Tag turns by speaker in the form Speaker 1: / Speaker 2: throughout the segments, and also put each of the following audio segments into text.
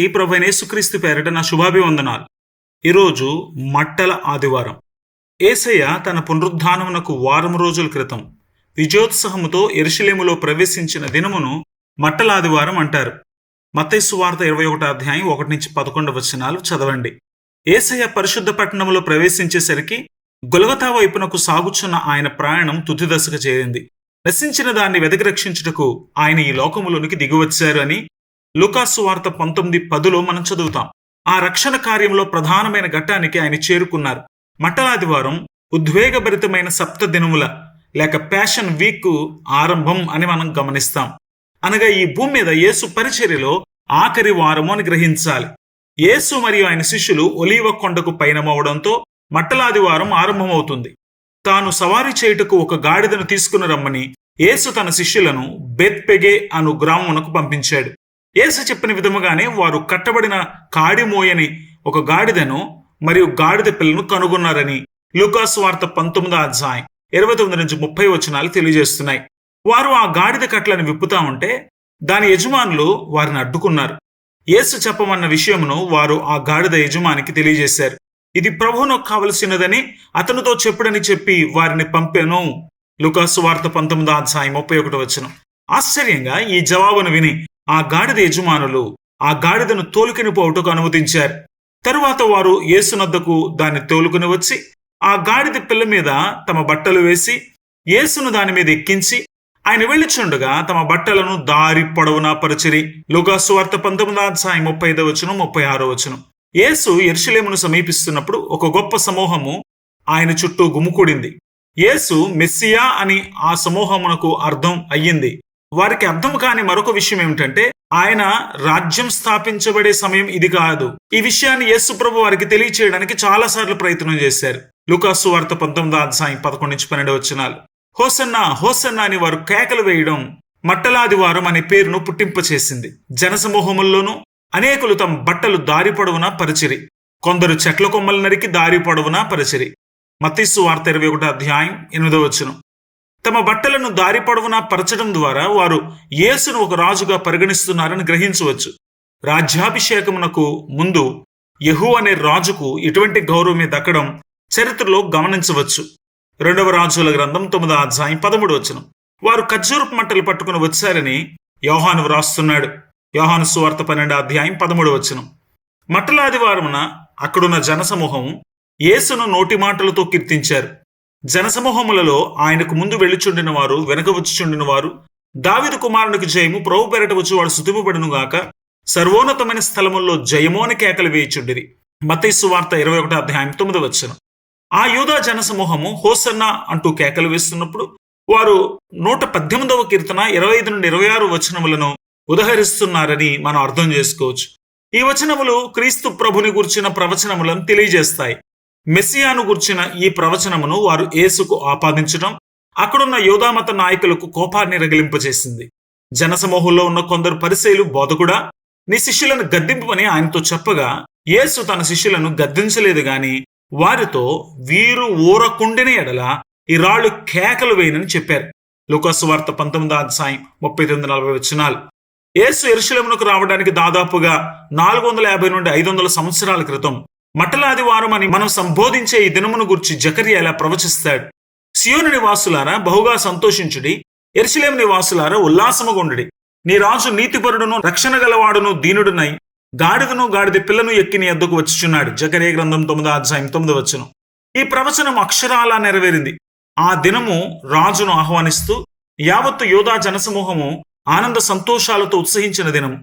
Speaker 1: అందరికీ ప్రభు యేసుక్రీస్తు పేరిట నా శుభాభివందనాలు. ఈరోజు మట్టల ఆదివారం. ఏసయ్య తన పునరుద్ధానమునకు వారం రోజుల క్రితం విజయోత్సాహముతో ఎరుషలేములో ప్రవేశించిన దినమును మట్టల ఆదివారం అంటారు. మత్తైసు వార్త ఇరవై ఒకటో అధ్యాయం ఒకటి నుంచి పదకొండు వచనాలు చదవండి. ఏసయ్య పరిశుద్ధ పట్టణంలో ప్రవేశించేసరికి గొలగతా వైపునకు సాగుచున్న ఆయన ప్రయాణం తుదిదశకు చేరింది. నశించిన దాన్ని వెదకి రక్షించుటకు ఆయన ఈ లోకములోనికి దిగివచ్చారు అని లుకాసు వార్త పంతొమ్మిది పదులో మనం చదువుతాం. ఆ రక్షణ కార్యంలో ప్రధానమైన ఘట్టానికి ఆయన చేరుకున్నారు. మఠలాదివారం ఉద్వేగభరితమైన సప్త దినముల లేక ప్యాషన్ వీక్ ఆరంభం అని మనం గమనిస్తాం. అనగా ఈ భూమి మీద యేసు పరిచర్యలో ఆఖరి వారము అని గ్రహించాలి. యేసు మరియు ఆయన శిష్యులు ఒలీవ కొండకు పయనమవడంతో మట్టలాదివారం ఆరంభమవుతుంది. తాను సవారీ చేయుటకు ఒక గాడిదను తీసుకుని రమ్మని యేసు తన శిష్యులను బెత్పెగే అను గ్రామమునకు పంపించాడు. యేసు చెప్పిన విధముగానే వారు కట్టబడిన కాడిమోయని ఒక గాడిదను మరియు గాడిద పిల్లను కనుగొన్నారని లూకాస్ వార్త పంతొమ్మిదో అధ్యాయం ఇరవై తొమ్మిది నుంచి ముప్పై వచనాలు తెలియజేస్తున్నాయి. వారు ఆ గాడిద కట్లను విప్పుతా ఉంటే దాని యజమానులు వారిని అడ్డుకున్నారు. యేసు చెప్పమన్న విషయమును వారు ఆ గాడిద యజమానికి తెలియజేశారు. ఇది ప్రభువును కావలసినదని అతనితో చెప్పుడని చెప్పి వారిని పంపాను. లుకాసు వార్త పంతొమ్మిదో అధ్యాయం ముప్పై ఒకటి వచ్చిన ఆశ్చర్యంగా ఈ జవాబును విని ఆ గాడిద యజమానులు ఆ గాడిదను తోలుకుని పోవుటకు అనుమతించారు. తరువాత వారు యేసునద్దకు దాన్ని తోలుకుని వచ్చి ఆ గాడిద పిల్ల మీద తమ బట్టలు వేసి యేసును దాని మీద ఎక్కించి ఆయన వెళ్ళిచుండగా తమ బట్టలను దారి పొడవునా పరిచిరి. లుగాసు వార్త పంతొమ్మిది అధ్యాయం ముప్పై ఐదో వచనం ముప్పై ఆరో వచనం. యేసు ఎర్షలేమును సమీపిస్తున్నప్పుడు ఒక గొప్ప సమూహము ఆయన చుట్టూ గుమికూడింది. యేసు మెస్సియా అని ఆ సమూహమునకు అర్థం అయ్యింది. వారికి అర్థం కాని మరొక విషయం ఏమిటంటే ఆయన రాజ్యం స్థాపించబడే సమయం ఇది కాదు. ఈ విషయాన్ని యేసు ప్రభు వారికి తెలియచేయడానికి చాలా సార్లు ప్రయత్నం చేశారు. లుకాసు వార్త పంతొమ్మిదో అధ్యాయం పదకొండు నుంచి పన్నెండు వచ్చినాలు హోసన్నా హోసన్నా అని వారు కేకలు వేయడం మట్టలాదివారం అనే పేరును పుట్టింపచేసింది జనసమూహముల్లోనూ అనేకులు తమ బట్టలు దారి పొడవునా పరిచిరి. కొందరు చెట్ల కొమ్మలు నరికి దారి పొడవునా పరిచిరి. మతీసు వార్త ఇరవై ఒకటి అధ్యాయం ఎనిమిదో వచ్చును తమ బట్టలను దారి పొడవునా పరచడం ద్వారా వారు యేసును ఒక రాజుగా పరిగణిస్తున్నారని గ్రహించవచ్చు. రాజ్యాభిషేకమునకు ముందు యహు అనే రాజుకు ఇటువంటి గౌరవమే దక్కడం చరిత్రలో గమనించవచ్చు. రెండవ రాజుల గ్రంథం తొమ్మిదో అధ్యాయం పదమూడు వచనం. వారు ఖర్జూరపు మంటలు పట్టుకుని వచ్చారని యోహాను వ్రాస్తున్నాడు. యోహాను సువార్త పన్నెండు అధ్యాయం పదమూడు వచనం. మట్టలాదివారమున అక్కడున్న జనసమూహం యేసును నోటి మాటలతో కీర్తించారు. జనసమూహములలో ఆయనకు ముందు వెళ్ళిచుండిన వారు వెనక వచ్చుచుండిన వారు దావిదు కుమారునికి జయము ప్రభు పెరట వచ్చి వాడు శుతింపబడును సర్వోన్నతమైన స్థలముల్లో జయము అని కేకలు వేయిచుండిరి. మతైసు వార్త ఇరవై ఒకటి అధ్యాయం తొమ్మిది వచ్చను ఆ యూదా జనసమూహము హోసన్న అంటూ కేకలు వేస్తున్నప్పుడు వారు నూట పద్దెనిమిదవ కీర్తన ఇరవై ఐదు నుండి ఇరవై ఆరు వచనములను ఉదహరిస్తున్నారని మనం అర్థం చేసుకోవచ్చు. ఈ వచనములు క్రీస్తు ప్రభుని గుర్చిన ప్రవచనములను తెలియజేస్తాయి. మెస్సియాను గుర్చిన ఈ ప్రవచనమును వారు యేసుకు ఆపాదించడం అక్కడున్న యోధామత నాయకులకు కోపాన్ని రగిలింపజేసింది. జనసమూహంలో ఉన్న కొందరు పరిశైలు బోధకుడా నీ శిష్యులను గద్దింపమని ఆయనతో చెప్పగా యేసు తన శిష్యులను గద్దించలేదు గాని వారితో వీరు ఊరకుండిన ఎడల ఈ రాళ్ళు కేకలు వేయనని చెప్పారు. లుకాసు వార్త పంతొమ్మిది అధ్యాయం ముప్పై తొమ్మిది నలభై వచ్చినాలు యేసు ఎరుశలమునకు రావడానికి దాదాపుగా నాలుగు వందల యాభై నుండి ఐదు వందల సంవత్సరాల క్రితం మట్టలాదివారం అని మనం సంబోధించే ఈ దినమును గురించి జకర్య ఇలా ప్రవచిస్తాడు. సియోను నివాసులారా బహుగా సంతోషించుడి. ఎరుసలేం నివాసులారా ఉల్లాసముగుండుడి నీ రాజు నీతిపరుడును రక్షణ గలవాడును దీనుడునై గాడిదను గాడిద పిల్లను ఎక్కి నీ ఎద్దుకు వచ్చుచున్నాడు. జకరే గ్రంథం తొమ్మిదో అధ్యాయం తొమ్మిది వచ్చును ఈ ప్రవచనం అక్షరాలా నెరవేరింది. ఆ దినము రాజును ఆహ్వానిస్తూ యావత్తు యోధా జనసమూహము ఆనంద సంతోషాలతో ఉత్సహించిన దినం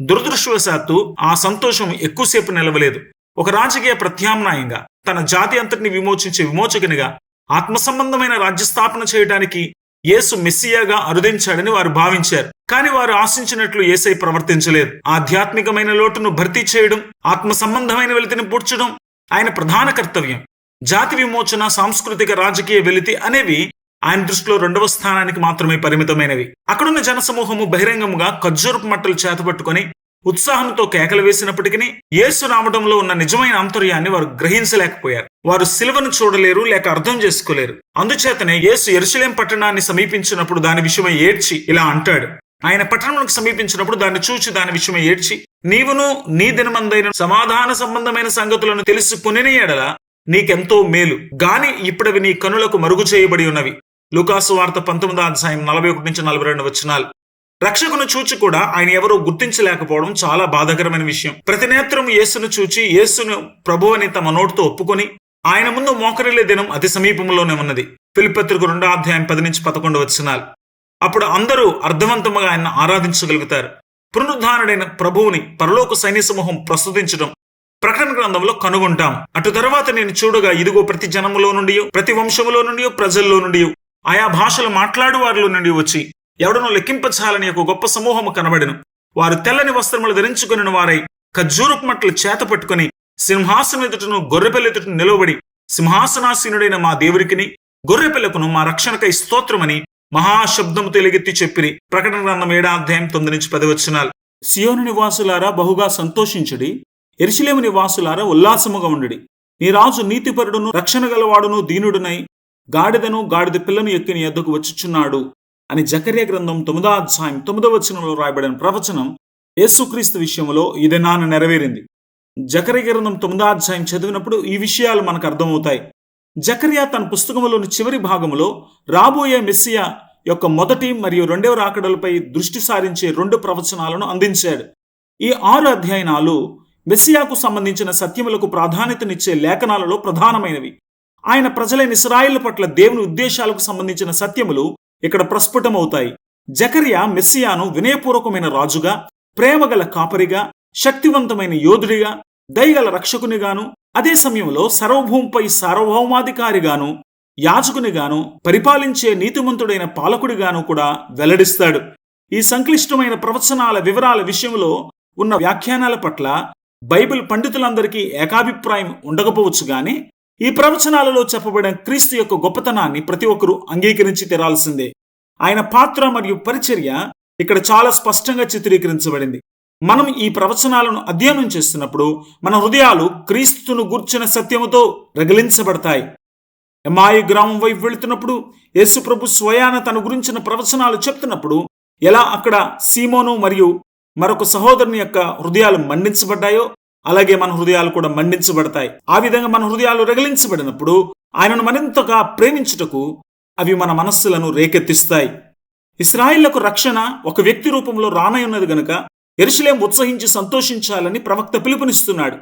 Speaker 1: దురదృష్టవశాత్తు ఆ సంతోషం ఎక్కువసేపు నిలవలేదు. ఒక రాజకీయ ప్రత్యామ్నాయంగా తన జాతి అంతటిని విమోచించే విమోచకునిగా ఆత్మ సంబంధమైన రాజ్యస్థాపన చేయడానికి యేసు మెస్సియాగా అరుదించాడని వారు భావించారు. కానీ వారు ఆశించినట్లు ఏసై ప్రవర్తించలేదు. ఆధ్యాత్మికమైన లోటును భర్తీ చేయడం ఆత్మ సంబంధమైన వెలితిని పూడ్చడం ఆయన ప్రధాన కర్తవ్యం. జాతి విమోచన సాంస్కృతిక రాజకీయ వెలితి అనేవి ఆయన దృష్టిలో రెండవ స్థానానికి మాత్రమే పరిమితమైనవి. అక్కడున్న జనసమూహము బహిరంగముగా ఖర్జూరపు మట్టలు చేతపట్టుకొని ఉత్సాహంతో కేకలు వేసినప్పటికీ యేసు రావడంలో ఉన్న నిజమైన ఆంతర్యాన్ని వారు గ్రహించలేకపోయారు. వారు సిలువను చూడలేరు లేక అర్థం చేసుకోలేరు. అందుచేతనే యేసు ఎరుసలేం పట్టణాన్ని సమీపించినప్పుడు దాని విషయమై ఏడ్చి ఇలా అంటాడు. ఆయన పట్టణములకు సమీపించినప్పుడు దాన్ని చూచి దాని విషయమై ఏడ్చి నీవును నీ దినమందైన సమాధాన సంబంధమైన సంగతులను తెలుసుకుని ఎడల నీకెంతో మేలు. గాని ఇప్పుడవి నీ కనులకు మరుగు చేయబడి ఉన్నవి. లుకాసు వార్త పంతొమ్మిదో అధ్యాయం నలభై ఒకటి నుంచి నలభై రెండు వచ్చినాలు రక్షకును చూచి కూడా ఆయన ఎవరో గుర్తించలేకపోవడం చాలా బాధాకరమైన విషయం. ప్రతి నేత్రం యేసును చూచి యేసును ప్రభు అని తమ నోటితో ఒప్పుకొని ఆయన ముందు మోకరిల్లే దినం అతి సమీపంలోనే ఉన్నది. పిలిపత్రిక రెండో అధ్యాయం పది నుంచి పదకొండు వచ్చినాలు అప్పుడు అందరూ అర్థవంతముగా ఆయన ఆరాధించగలుగుతారు. పునరుద్ధానుడైన ప్రభువుని పరలోక సైన్య సమూహం ప్రస్తుతించడం ప్రకటన గ్రంథంలో కనుగొంటాం. అటు తర్వాత నేను చూడగా ఇదిగో ప్రతి జనములో నుండి ప్రతి వంశములో నుండి ప్రజల్లో నుండి ఆయా భాషలు మాట్లాడు వారిలో నుండి వచ్చి ఎవడనో లెక్కింపచాలని ఒక గొప్ప సమూహము కనబడెను. వారు తెల్లని వస్త్రములు ధరించుకుని వారై ఖజ్జూరపు మట్టలు చేత పట్టుకుని సింహాసనం ఎదుటను గొర్రెపిల్లెదుటను నిలవబడి సింహాసనాసీనుడైన మా దేవుడికిని గొర్రెపిల్లకు మా రక్షణకై స్తోత్రమని మహాశబ్దము తెలిగెత్తి చెప్పిరి. ప్రకటన గ్రంథం ఏడాధ్యాయం తొమ్మిది నుంచి పది వచ్చినాలు సియోను నివాసులారా బహుగా సంతోషించుడి. ఎరిశిలేము నివాసులారా ఉల్లాసముగా ఉండడి. నీ రాజు నీతిపరుడును రక్షణ గలవాడును దీనుడునై గాడిదను గాడిద పిల్లను ఎక్కి నీ ఎద్దకు వచ్చుచున్నాడు. అని జకర్య గ్రంథం తొమ్మిదో అధ్యాయం తొమ్మిదో వచనంలో రాయబడిన ప్రవచనం యేసుక్రీస్తు విషయంలో ఇది నాన్న నెరవేరింది. జకర్య గ్రంథం తొమ్మిదో అధ్యాయం చదివినప్పుడు ఈ విషయాలు మనకు అర్థమవుతాయి. జకర్యా తన పుస్తకములోని చివరి భాగంలో రాబోయే మెస్సియా యొక్క మొదటి మరియు రెండవ రాకడలపై దృష్టి సారించే రెండు ప్రవచనాలను అందించాడు. ఈ ఆరు అధ్యయనాలు మెస్సియాకు సంబంధించిన సత్యములకు ప్రాధాన్యతనిచ్చే లేఖనాలలో ప్రధానమైనవి. ఆయన ప్రజలైన ఇస్రాయిల్ పట్ల దేవుని ఉద్దేశాలకు సంబంధించిన సత్యములు ఇక్కడ ప్రస్ఫుటమవుతాయి. జకర్యా మెస్సియాను వినయపూర్వకమైన రాజుగా ప్రేమగల కాపరిగా శక్తివంతమైన యోధుడిగా దయగల రక్షకునిగాను అదే సమయంలో సర్వభూమిపై సార్వభౌమాధికారిగాను యాజకునిగాను పరిపాలించే నీతిమంతుడైన పాలకుడిగాను కూడా వెల్లడిస్తాడు. ఈ సంక్లిష్టమైన ప్రవచనాల వివరాల విషయంలో ఉన్న వ్యాఖ్యానాల పట్ల బైబిల్ పండితులందరికీ ఏకాభిప్రాయం ఉండకపోవచ్చు గాని ఈ ప్రవచనాలలో చెప్పబడిన క్రీస్తు యొక్క గొప్పతనాన్ని ప్రతి ఒక్కరూ అంగీకరించి తెరాల్సిందే. ఆయన పాత్ర మరియు పరిచర్య ఇక్కడ చాలా స్పష్టంగా చిత్రీకరించబడింది. మనం ఈ ప్రవచనాలను అధ్యయనం చేస్తున్నప్పుడు మన హృదయాలు క్రీస్తును గూర్చిన సత్యముతో రగిలించబడతాయి. ఎమాయి గ్రామం వైపు వెళుతున్నప్పుడు యేసుప్రభు స్వయాన తన గురించిన ప్రవచనాలు చెప్తున్నప్పుడు ఎలా అక్కడ సీమోను మరియు మరొక సహోదరుని యొక్క హృదయాలు మండించబడ్డాయో అలాగే మన హృదయాలు కూడా మండించబడతాయి. ఆ విధంగా మన హృదయాలు రగిలించబడినప్పుడు ఆయనను మరింతగా ప్రేమించుటకు అవి మన మనస్సులను రేకెత్తిస్తాయి. ఇస్రాయిళ్ళకు రక్షణ ఒక వ్యక్తి రూపంలో రానయున్నది గనుక ఎరుసలేం ఉత్సహించి సంతోషించాలని ప్రవక్త పిలుపునిస్తున్నాడు.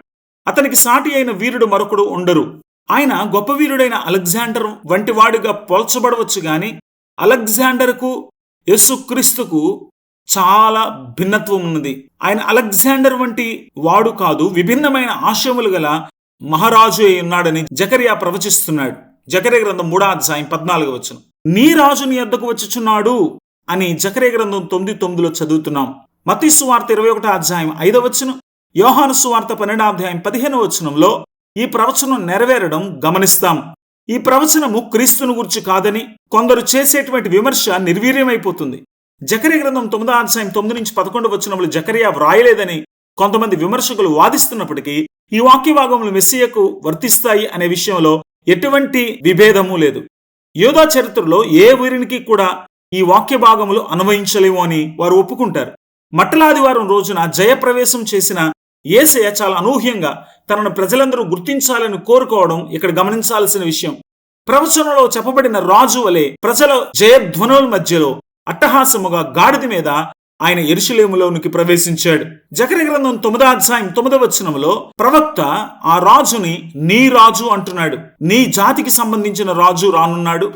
Speaker 1: అతనికి సాటి అయిన వీరుడు మరొకడు ఉండరు. ఆయన గొప్ప వీరుడైన అలెగ్జాండర్ వంటి వాడిగా పోల్చబడవచ్చు గాని అలెగ్జాండర్కు యేసుక్రీస్తుకు చాలా భిన్నత్వం ఉన్నది. ఆయన అలెగ్జాండర్ వంటి వాడు కాదు విభిన్నమైన ఆశయములు గల మహారాజు అయి ఉన్నాడని జకరియా ప్రవచిస్తున్నాడు. జకరే గ్రంథం మూడో అధ్యాయం పద్నాలుగు వచ్చిన నీ రాజు నీ వద్దకు వచ్చుచున్నాడు అని జకరే గ్రంథం తొమ్మిది తొమ్మిదిలో చదువుతున్నాం. మతీ సువార్త ఇరవై ఒకటో అధ్యాయం ఐదవ వచనం. యోహాను సువార్త పన్నెండో అధ్యాయం పదిహేను వచనంలో ఈ ప్రవచనం నెరవేరడం గమనిస్తాం. ఈ ప్రవచనము క్రీస్తును గురించి కాదని కొందరు చేసేటువంటి విమర్శ నిర్వీర్యమైపోతుంది. జకరియా గ్రంథం తొమ్మిదో అధ్యాయం తొమ్మిది నుంచి పదకొండు వచ్చినప్పుడు జకరియా వ్రాయలేదని కొంతమంది విమర్శకులు వాదిస్తున్నప్పటికీ ఈ వాక్య భాగములు మెస్సియకు వర్తిస్తాయి అనే విషయంలో ఎటువంటి విభేదము లేదు. యోధా చరిత్రలో ఏ వీరినికి కూడా ఈ వాక్య భాగములు అన్వయించలేము అని వారు ఒప్పుకుంటారు. మట్టలాదివారం రోజున జయప్రవేశం చేసిన ఏసయ చాలా అనూహ్యంగా తనను ప్రజలందరూ గుర్తించాలని కోరుకోవడం ఇక్కడ గమనించాల్సిన విషయం. ప్రవచనంలో చెప్పబడిన రాజు వలె ప్రజల జయధ్వనుల మధ్యలో అట్టహాసముగా గాడిద మీద ఆయన ఎరుషులేములోనికి ప్రవేశించాడు. జకర గ్రంథం తొమ్మిదో అధ్యాయం తొమ్మిదో వచనంలో ప్రవక్త ఆ రాజుని నీ రాజు అంటున్నాడు. నీ జాతికి సంబంధించిన రాజు రానున్నాడు.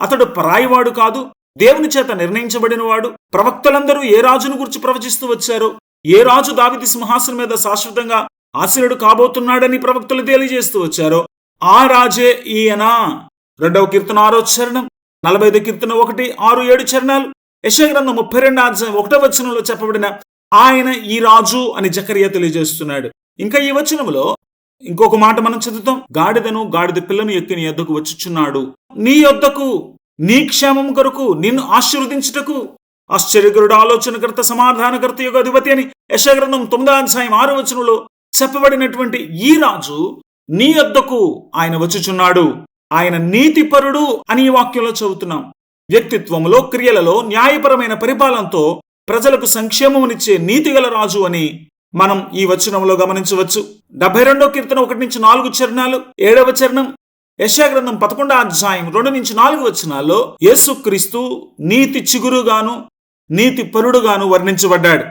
Speaker 1: అతడు పరాయివాడు కాదు దేవుని చేత నిర్ణయించబడినవాడు. ప్రవక్తలందరూ ఏ రాజును గురించి ప్రవచిస్తూ వచ్చారో? ఏ రాజు దావిది సింహాసనం మీద శాశ్వతంగా ఆశీనుడు కాబోతున్నాడని ప్రవక్తలు తెలియజేస్తూ వచ్చారో. ఆ రాజే ఈయన. రెండవ కీర్తన ఆరో చరణం. నలభై ఐదు కీర్తన ఒకటి ఆరు ఏడు చరణాలు. యశగ్రంథం ముప్పై రెండు అధ్యాయం ఒకటో వచనంలో చెప్పబడిన ఆయన ఈ రాజు అని జకరియా తెలియజేస్తున్నాడు. ఇంకా ఈ వచనంలో ఇంకొక మాట మనం చదువుతాం. గాడిదను గాడిద పిల్లను ఎక్కి నీ యొద్దకు వచ్చుచున్నాడు. నీ యొద్దకు నీ క్షేమం కొరకు నిన్ను ఆశీర్వదించుటకు ఆశ్చర్యకరుడు ఆలోచనకర్త సమాధానకర్త యొక్క అధిపతి అని యశగ్రంథం తొమ్మిదో అధ్యాయం ఆరు వచనంలో చెప్పబడినటువంటి ఈ రాజు నీ యొద్దకు ఆయన వచ్చుచున్నాడు. ఆయన నీతిపరుడు అని ఈ వాక్యంలో చదువుతున్నాం. వ్యక్తిత్వంలో క్రియలలో న్యాయపరమైన పరిపాలనతో ప్రజలకు సంక్షేమమునిచ్చే నీతిగల రాజు అని మనం ఈ వచనంలో గమనించవచ్చు. డెబ్బై రెండో కీర్తన ఒకటి నుంచి నాలుగు చరణాలు ఏడవ చరణం యశాగ్రంథం పదకొండో అధ్యాయం రెండు నుంచి నాలుగు వచనాల్లో యేసుక్రీస్తు నీతి చిగురుగాను నీతి పరుడుగాను వర్ణించబడ్డాడు.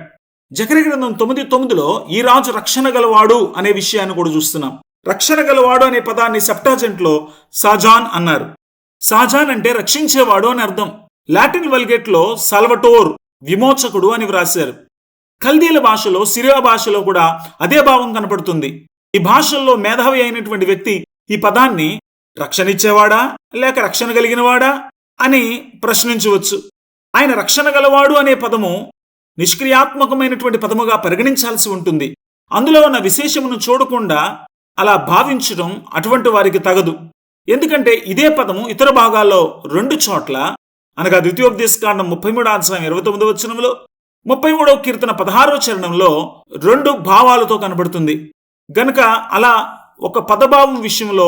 Speaker 1: జకరి గ్రంథం తొమ్మిది తొమ్మిదిలో ఈ రాజు రక్షణ గలవాడు అనే విషయాన్ని కూడా చూస్తున్నాం. రక్షణ గలవాడు అనే పదాన్ని సెప్టాజెంట్లో సాజాన్ అన్నారు. సాజాన్ అంటే రక్షించేవాడు అని అర్థం. లాటిన్ వల్గేట్లో సల్వటోర్ విమోచకుడు అని వ్రాశారు. కల్దీల భాషలో సిరియా భాషలో కూడా అదే భావం కనపడుతుంది. ఈ భాషల్లో మేధావి అయినటువంటి వ్యక్తి ఈ పదాన్ని రక్షణ ఇచ్చేవాడా లేక రక్షణ కలిగినవాడా అని ప్రశ్నించవచ్చు. ఆయన రక్షణ గలవాడు అనే పదము నిష్క్రియాత్మకమైనటువంటి పదముగా పరిగణించాల్సి ఉంటుంది. అందులో ఉన్న విశేషమును చూడకుండా అలా భావించడం అటువంటి వారికి తగదు. ఎందుకంటే ఇదే పదము ఇతర భాగాల్లో రెండు చోట్ల అనగా ద్వితీయోపదేశకాండం ముప్పై మూడు అధ్యాయం ఇరవై తొమ్మిది వచనంలో ముప్పై మూడవ కీర్తన పదహారవ చరణంలో రెండు భావాలతో కనబడుతుంది. గనుక అలా ఒక పదభావం విషయంలో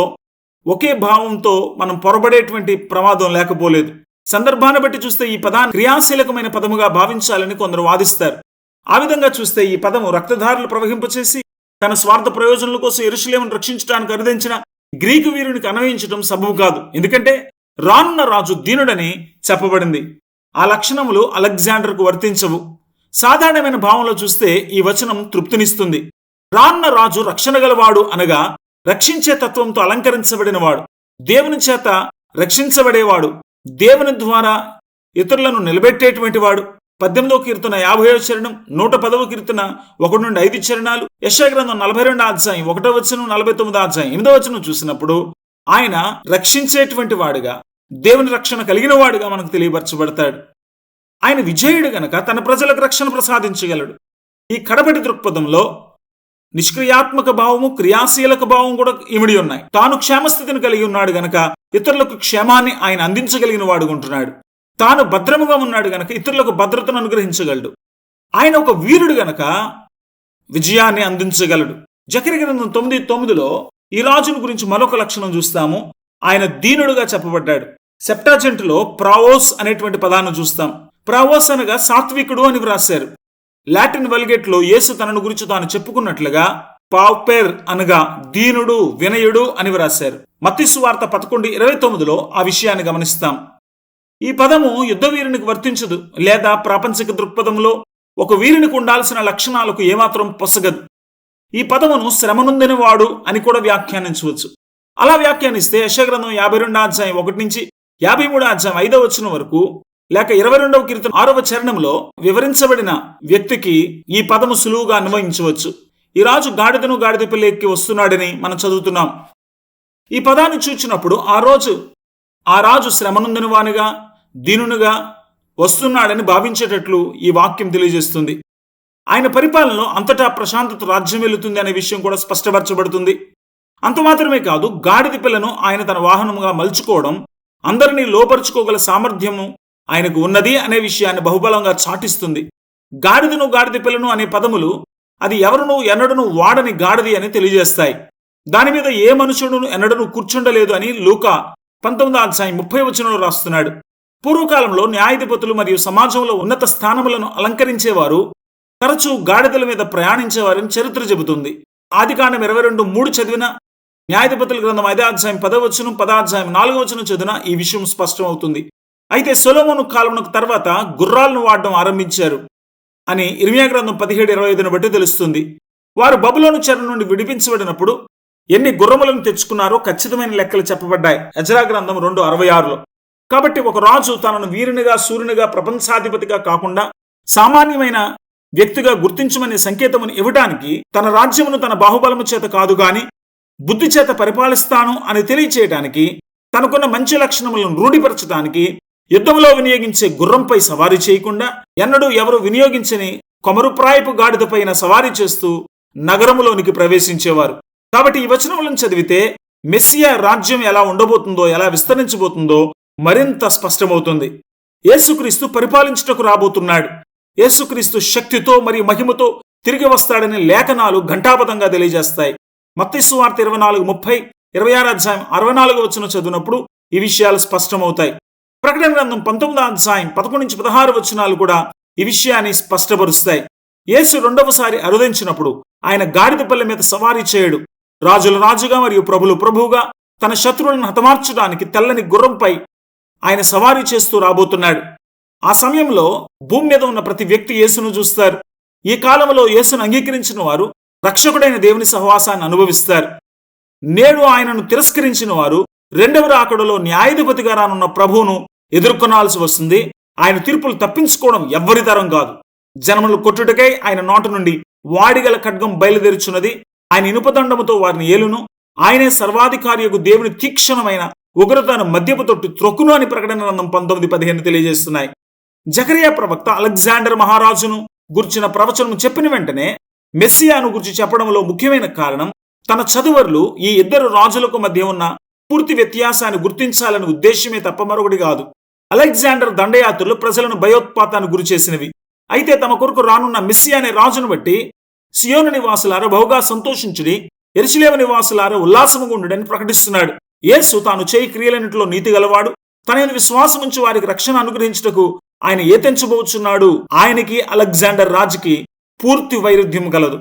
Speaker 1: ఒకే భావంతో మనం పొరబడేటువంటి ప్రమాదం లేకపోలేదు. సందర్భాన్ని బట్టి చూస్తే ఈ పదాన్ని క్రియాశీలకమైన పదముగా భావించాలని కొందరు వాదిస్తారు. ఆ విధంగా చూస్తే ఈ పదము రక్తధారులు ప్రవహింపచేసి తన స్వార్థ ప్రయోజనాల కోసం ఎరుషులేమును రక్షించడానికి అరుదించిన గ్రీకు వీరునికి అన్వయించడం సబబు కాదు. ఎందుకంటే రానున్న రాజు దీనుడని చెప్పబడింది. ఆ లక్షణములు అలెగ్జాండర్కు వర్తించవు. సాధారణమైన భావంలో చూస్తే ఈ వచనం తృప్తినిస్తుంది. రానున్న రాజు రక్షణ గలవాడు అనగా రక్షించే తత్వంతో అలంకరించబడినవాడు. దేవుని చేత రక్షించబడేవాడు. దేవుని ద్వారా ఇతరులను నిలబెట్టేటువంటి వాడు. పద్దెనిమిదవ కీర్తన యాభై చరణం నూట పదవ కీర్తన ఒకటి నుండి ఐదు చరణాలు. యశాగ్రంథం నలభై రెండు అధ్యాయం ఒకటో వచనం నలభై తొమ్మిదో అధ్యాయం ఎనిమిదో వచనం చూసినప్పుడు ఆయన రక్షించేటువంటి వాడుగా దేవుని రక్షణ కలిగిన వాడుగా మనకు తెలియపరచబడతాడు. ఆయన విజయుడు గనక తన ప్రజలకు రక్షణ ప్రసాదించగలడు. ఈ కడపటి దృక్పథంలో నిష్క్రియాత్మక భావము క్రియాశీలక భావం కూడా ఇమిడి ఉన్నాయి. తాను క్షేమస్థితిని కలిగి ఉన్నాడు గనక ఇతరులకు క్షేమాన్ని ఆయన అందించగలిగిన వాడుకుంటున్నాడు తాను భద్రముగా ఉన్నాడు గనక ఇతరులకు భద్రతను అనుగ్రహించగలడు. ఆయన ఒక వీరుడు గనక విజయాన్ని అందించగలడు. జకరి గ్రంథం తొమ్మిది తొమ్మిదిలో ఈ రాజును గురించి మరొక లక్షణం చూస్తాము. ఆయన దీనుడుగా చెప్పబడ్డాడు. సెప్టాజెంట్లో ప్రావోస్ అనేటువంటి పదాన్ని చూస్తాం. ప్రావోస్ అనగా సాత్వికుడు అని వ్రాశారు. లాటిన్ వల్గేట్లో యేసు తనను గురించి తాను చెప్పుకున్నట్లుగా పావ్పేర్ అనగా దీనుడు వినయుడు అని వ్రాశారు. మత్తిసు వార్త పదకొండు ఇరవై తొమ్మిదిలో ఆ విషయాన్ని గమనిస్తాం. ఈ పదము యుద్ధ వీరునికి వర్తించదు లేదా ప్రాపంచిక దృక్పథంలో ఒక వీరునికి ఉండాల్సిన లక్షణాలకు ఏమాత్రం పొసగదు. ఈ పదమును శ్రమనుందిన వాడు అని కూడా వ్యాఖ్యానించవచ్చు. అలా వ్యాఖ్యానిస్తే యశగ్రంథం యాభై రెండు అధ్యాయం ఒకటి నుంచి యాభై మూడు అధ్యాయం ఐదవ వచ్చిన వరకు లేక ఇరవై రెండవ కీర్తన ఆరవ చరణంలో వివరించబడిన వ్యక్తికి ఈ పదము సులువుగా అన్వయించవచ్చు. ఈ రాజు గాడిదను గాడిద పిల్ల ఎక్కి వస్తున్నాడని మనం చదువుతున్నాం. ఈ పదాన్ని చూచినప్పుడు ఆ రోజు ఆ రాజు శ్రమనుందినవానిగా దీనునుగా వస్తున్నాడని భావించేటట్లు ఈ వాక్యం తెలియజేస్తుంది. ఆయన పరిపాలనలో అంతటా ప్రశాంతత రాజ్యం వెళుతుంది అనే విషయం కూడా స్పష్టపరచబడుతుంది. అంత మాత్రమే కాదు గాడిద పిల్లను ఆయన తన వాహనముగా మలుచుకోవడం అందరినీ లోపరుచుకోగల సామర్థ్యము ఆయనకు ఉన్నది అనే విషయాన్ని బహుబలంగా చాటిస్తుంది. గాడిదను గాడిద పిల్లను అనే పదములు అది ఎవరును ఎన్నడను వాడని గాడిది అని తెలియజేస్తాయి. దాని మీద ఏ మనుషుడును ఎన్నడను కూర్చుండలేదు అని లూకా పంతొమ్మిదో అధ్యాయం ముప్పై వచనంలో రాస్తున్నాడు. పూర్వకాలంలో న్యాయాధిపతులు మరియు సమాజంలో ఉన్నత స్థానములను అలంకరించేవారు తరచూ గాడిదల మీద ప్రయాణించేవారని చరిత్ర చెబుతుంది. ఆదికాండం ఇరవై రెండు మూడు చదివిన న్యాయాధిపతుల గ్రంథం ఐదాధ్యాయం పదవచనం పదాధ్యాయం నాలుగో చదివిన ఈ విషయం స్పష్టం అవుతుంది అయితే సొలోమోను కాలమునకు తర్వాత గుర్రాలను వాడడం ఆరంభించారు అని ఇర్మియా గ్రంథం పదిహేడు ఇరవై ఐదును బట్టి తెలుస్తుంది. వారు బబులోను చెర నుండి విడిపించబడినప్పుడు ఎన్ని గుర్రములను తెచ్చుకున్నారో ఖచ్చితమైన లెక్కలు చెప్పబడ్డాయి. అజరా గ్రంథం రెండు అరవై ఆరులో. కాబట్టి ఒక రాజు తనను వీరునిగా సూర్యునిగా ప్రపంచాధిపతిగా కాకుండా సామాన్యమైన వ్యక్తిగా గుర్తించమనే సంకేతమును ఇవ్వడానికి తన రాజ్యమును తన బాహుబలము చేత కాదు గాని బుద్ధి చేత పరిపాలిస్తాను అని తెలియచేయడానికి తనకున్న మంచి లక్షణములను రూఢిపరచడానికి యుద్ధంలో వినియోగించే గుర్రంపై సవారీ చేయకుండా ఎన్నడూ ఎవరు వినియోగించని కొమరుప్రాయపు గాడిద పైన సవారీ చేస్తూ నగరములోనికి ప్రవేశించేవారు. కాబట్టి ఈ వచనములను చదివితే మెస్సియా రాజ్యం ఎలా ఉండబోతుందో ఎలా విస్తరించబోతుందో మరింత స్పష్టమవుతుంది. యేసుక్రీస్తు పరిపాలించుటకు రాబోతున్నాడు. యేసుక్రీస్తు శక్తితో మరియు మహిమతో తిరిగి వస్తాడని లేఖనాలు ఘంటాపథంగా తెలియజేస్తాయి. మత్తిస్సు వార్త ఇరవై నాలుగు ముప్పై ఇరవై ఆరు అధ్యాయం అరవై నాలుగు వచ్చిన చదివినప్పుడు ఈ విషయాలు స్పష్టమవుతాయి. ప్రకటన గ్రంథం పంతొమ్మిదో అధ్యాయం పదకొండు నుంచి పదహారు వచనాలు కూడా ఈ విషయాన్ని స్పష్టపరుస్తాయి. యేసు రెండవసారి అరుదించినప్పుడు ఆయన గాడిద పల్లె మీద సవారీ చేయడు. రాజుల రాజుగా మరియు ప్రభులు ప్రభువుగా తన శత్రువులను హతమార్చడానికి తెల్లని గుర్రంపై ఆయన సవారీ చేస్తూ రాబోతున్నాడు. ఆ సమయంలో భూమి మీద ఉన్న ప్రతి వ్యక్తి యేసును చూస్తారు. ఈ కాలంలో యేసును అంగీకరించిన వారు రక్షకుడైన దేవుని సహవాసాన్ని అనుభవిస్తారు. నేడు ఆయనను తిరస్కరించిన వారు రెండవ రాకడలో న్యాయాధిపతిగా రానున్న ప్రభువును ఎదుర్కొనాల్సి వస్తుంది. ఆయన తీర్పులు తప్పించుకోవడం ఎవ్వరి తరం కాదు. జనములు కొట్టుటకై ఆయన నోట నుండి వాడిగల ఖడ్గం బయలుదేరుచున్నది. ఆయన ఇనుపదండముతో వారిని ఏలును. ఆయనే సర్వాధికారియకు దేవుని తీక్షణమైన ఉగ్రత మద్యపు తొట్టి త్రొక్కును అని ప్రకటన గ్రంథం పంతొమ్మిది పదిహేను తెలియజేస్తున్నాయి. జకరియా ప్రవక్త అలెగ్జాండర్ మహారాజును గుర్చిన ప్రవచనం చెప్పిన వెంటనే మెస్సియాను గురించి చెప్పడంలో ముఖ్యమైన కారణం తన చదువర్లు ఈ ఇద్దరు రాజులకు మధ్య ఉన్న పూర్తి వ్యత్యాసాన్ని గుర్తించాలని ఉద్దేశమే తప్ప మరొకటి కాదు. అలెగ్జాండర్ దండయాత్రలు ప్రజలను భయోత్పాతానికి గురి చేసినవి. అయితే తమ కొరకు రానున్న మిస్సి అనే రాజును బట్టి సియోను నివాసులారా బహుగా సంతోషించుడి ఎరుసలేమ నివాసులారా ఉల్లాసముగా ఉండడని ప్రకటిస్తున్నాడు. యేసు తాను చేయి క్రియలన్నింటిలో నీతి గలవాడు. తన విశ్వాసముంచి వారికి రక్షణ అనుగ్రహించుటకు ఆయన ఏతెంచబోచున్నాడు. ఆయనకి అలెగ్జాండర్ రాజుకి పూర్తి వైరుధ్యం గలదు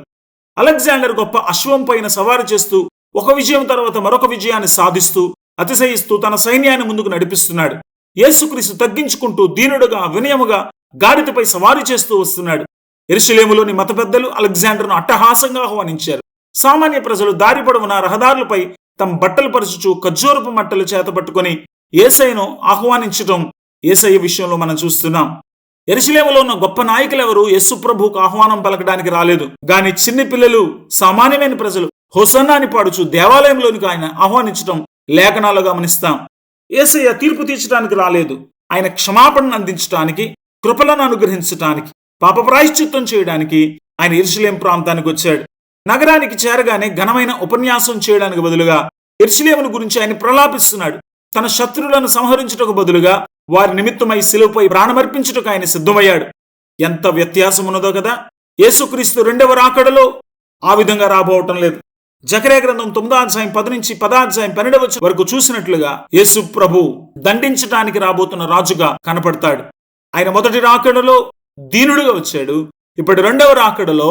Speaker 1: అలెగ్జాండర్ గొప్ప అశ్వం పైన సవారు చేస్తూ ఒక విజయం తర్వాత మరొక విజయాన్ని సాధిస్తూ అతిశయిస్తూ తన సైన్యాన్ని ముందుకు నడిపిస్తున్నాడు. యేసుక్రీస్తు తగ్గించుకుంటూ దీనుడుగా వినయముగా గాడిదపై సవారీ చేస్తూ వస్తున్నాడు. ఎరుసలేములోని మత పెద్దలు అలెగ్జాండర్ను అట్టహాసంగా ఆహ్వానించారు. సామాన్య ప్రజలు దారి పొడవున రహదారులపై తమ బట్టలు పరుచుచు ఖజ్జూరపు మట్టలు చేతపట్టుకొని ఏసైను ఆహ్వానించటం ఏసయ్య విషయంలో మనం చూస్తున్నాం. ఎరుసలేములో ఉన్న గొప్ప నాయకులు ఎవరు యస్సుప్రభుకు ఆహ్వానం పలకడానికి రాలేదు. గాని చిన్న పిల్లలు సామాన్యమైన ప్రజలు హొసన్నాని పాడుచు దేవాలయంలోనికి ఆయన ఆహ్వానించటం లేఖనాలు గమనిస్తాం. ఏసయ్య తీర్పు తీర్చడానికి రాలేదు. ఆయన క్షమాపణను అందించడానికి కృపలను అనుగ్రహించటానికి పాప ప్రాయశ్చిత్తం చేయడానికి ఆయన ఇరుషులేం ప్రాంతానికి వచ్చాడు. నగరానికి చేరగానే ఘనమైన ఉపన్యాసం చేయడానికి బదులుగా ఎర్సిలేమును గురించి ఆయన ప్రలాపిస్తున్నాడు. తన శత్రువులను సంహరించుటకు బదులుగా వారి నిమిత్తమై శిలువపై ప్రాణమర్పించుటకు ఆయన సిద్ధమయ్యాడు. ఎంత వ్యత్యాసం ఉన్నదో కదా! యేసుక్రీస్తు రెండవ రాకడలో ఆ విధంగా రాబోవటం లేదు. జకరే గ్రంథం తొమ్మిదో అధ్యాయం పది నుంచి పదాధ్యాయం పన్నెండవ వరకు చూసినట్లుగా యేసు ప్రభు దండించడానికి రాబోతున్న రాజుగా కనపడతాడు. ఆయన మొదటి రాకడలో దీనుడుగా వచ్చాడు. ఇప్పుడు రెండవ రాకడలో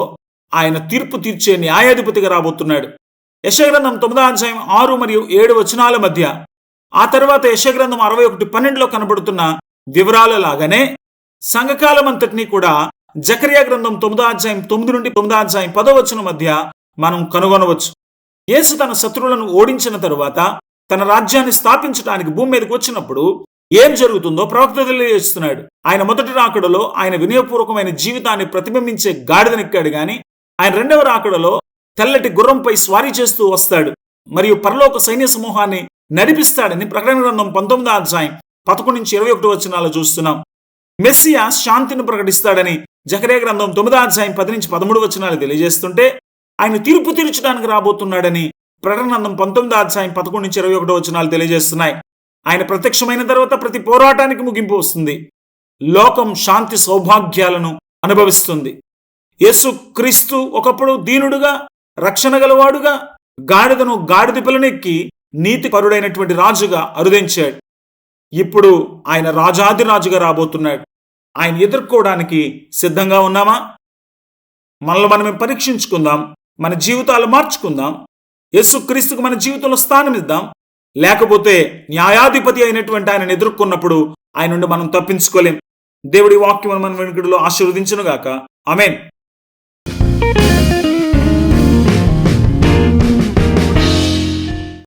Speaker 1: ఆయన తీర్పు తీర్చే న్యాయాధిపతిగా రాబోతున్నాడు. యశగ్రంథం తొమ్మిదో అధ్యాయం ఆరు మరియు ఏడు వచనాల మధ్య ఆ తర్వాత యశగ్రంథం అరవై ఒకటి పన్నెండులో కనబడుతున్న వివరాల లాగానే సంఘకాలం అంతటినీ కూడా జకరియా గ్రంథం తొమ్మిదో అధ్యాయం తొమ్మిది నుండి తొమ్మిదో అధ్యాయం పదో వచనం మధ్య మనం కనుగొనవచ్చు. యేసు తన శత్రువులను ఓడించిన తరువాత తన రాజ్యాన్ని స్థాపించడానికి భూమి మీదకి వచ్చినప్పుడు ఏం జరుగుతుందో ప్రవక్త తెలియజేస్తున్నాడు. ఆయన మొదటి రాకడలో ఆయన వినయపూర్వకమైన జీవితాన్ని ప్రతిబింబించే గాడిదనెక్కాడు గాని ఆయన రెండవ రాకడలో తెల్లటి గుర్రంపై స్వారీ చేస్తూ వస్తాడు. మరియు పరలోక సైన్య సమూహాన్ని నడిపిస్తాడని ప్రకటన గ్రంథం పంతొమ్మిదో అధ్యాయం పదకొండు నుంచి ఇరవై ఒకటి వచనాలు చూస్తున్నాం. మెస్సియా శాంతిని ప్రకటిస్తాడని జకరే గ్రంథం తొమ్మిదో అధ్యాయం పది నుంచి పదమూడు వచనాలు తెలియజేస్తుంటే ఆయన తీర్పు తీర్చడానికి రాబోతున్నాడని ప్రకటన గ్రంథం పంతొమ్మిదో అధ్యాయం పదకొండు నుంచి ఇరవై ఒకటో వచనాలు తెలియజేస్తున్నాయి. ఆయన ప్రత్యక్షమైన తర్వాత ప్రతి పోరాటానికి ముగింపు వస్తుంది. లోకం శాంతి సౌభాగ్యాలను అనుభవిస్తుంది. యేసు క్రీస్తు ఒకప్పుడు దీనుడుగా రక్షణ గలవాడుగా గాడిదను గాడిద పిల్లనెక్కి నీతి పరుడైనటువంటి రాజుగా అరుదించాడు. ఇప్పుడు ఆయన రాజాది రాజుగా రాబోతున్నాడు. ఆయన ఎదుర్కోవడానికి సిద్ధంగా ఉన్నామా? మనల్ని మనమే పరీక్షించుకుందాం? మన జీవితాలు మార్చుకుందాం? యేసుక్రీస్తుకు మన జీవితంలో స్థానం ఇద్దాం? లేకపోతే న్యాయాధిపతి అయినటువంటి ఆయన ఎదుర్కొన్నప్పుడు ఆయన నుండి మనం తప్పించుకోలేం. దేవుడి వాక్యం మన వెనుకడిలో ఆశీర్వదించునుగాక. అమేన్